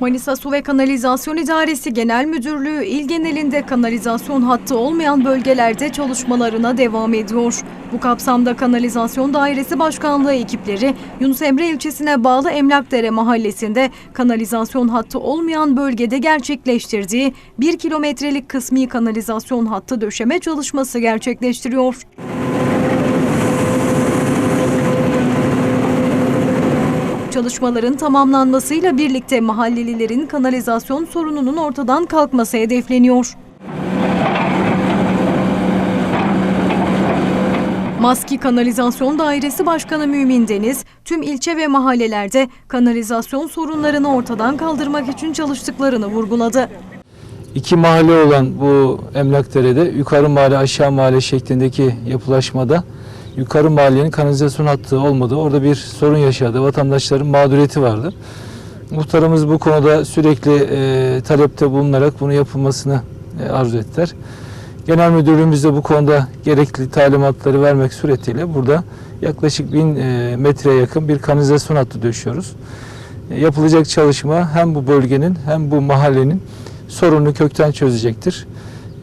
Manisa Su ve Kanalizasyon İdaresi Genel Müdürlüğü il genelinde kanalizasyon hattı olmayan bölgelerde çalışmalarına devam ediyor. Bu kapsamda Kanalizasyon Dairesi Başkanlığı ekipleri Yunus Emre ilçesine bağlı Emlakdere mahallesinde kanalizasyon hattı olmayan bölgede gerçekleştirdiği 1 kilometrelik kısmi kanalizasyon hattı döşeme çalışması gerçekleştiriyor. Çalışmaların tamamlanmasıyla birlikte mahallelilerin kanalizasyon sorununun ortadan kalkması hedefleniyor. Maski Kanalizasyon Dairesi Başkanı Mümin Deniz, tüm ilçe ve mahallelerde kanalizasyon sorunlarını ortadan kaldırmak için çalıştıklarını vurguladı. İki mahalle olan bu Emlakdere'de yukarı mahalle aşağı mahalle şeklindeki yapılaşmada yukarı mahallenin kanalizasyon hattı olmadığı orada bir sorun yaşadı. Vatandaşların mağduriyeti vardı. Muhtarımız bu konuda sürekli e, talepte bulunarak bunu yapılmasını e, arzu ettiler. Genel müdürlüğümüz de bu konuda gerekli talimatları vermek suretiyle burada yaklaşık bin e, metreye yakın bir kanalizasyon hattı döşüyoruz. E, yapılacak çalışma hem bu bölgenin hem bu mahallenin sorununu kökten çözecektir.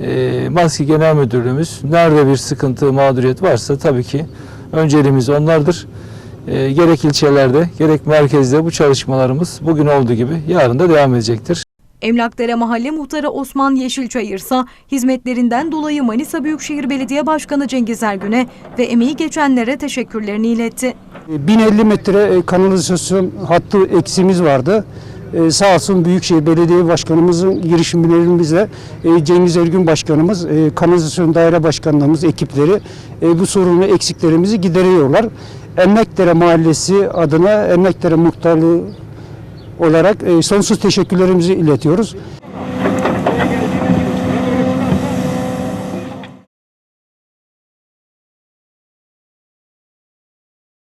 E, Maski Genel Müdürlüğümüz nerede bir sıkıntı, mağduriyet varsa tabii ki önceliğimiz onlardır. E, gerek ilçelerde gerek merkezde bu çalışmalarımız bugün olduğu gibi yarın da devam edecektir. Emlakdere Mahalle Muhtarı Osman Yeşilçayır ise hizmetlerinden dolayı Manisa Büyükşehir Belediye Başkanı Cengiz Ergün'e ve emeği geçenlere teşekkürlerini iletti. 1050 metre e, kanalizasyon hattı eksiğimiz vardı. Ee, sağ olsun Büyükşehir Belediye Başkanımızın girişimlerimizle e, Cengiz Ergün Başkanımız, e, Kanalizasyon Daire Başkanlığımız ekipleri e, bu sorunlu eksiklerimizi gideriyorlar. Emekdere Mahallesi adına Emekdere Muhtarlığı olarak e, sonsuz teşekkürlerimizi iletiyoruz.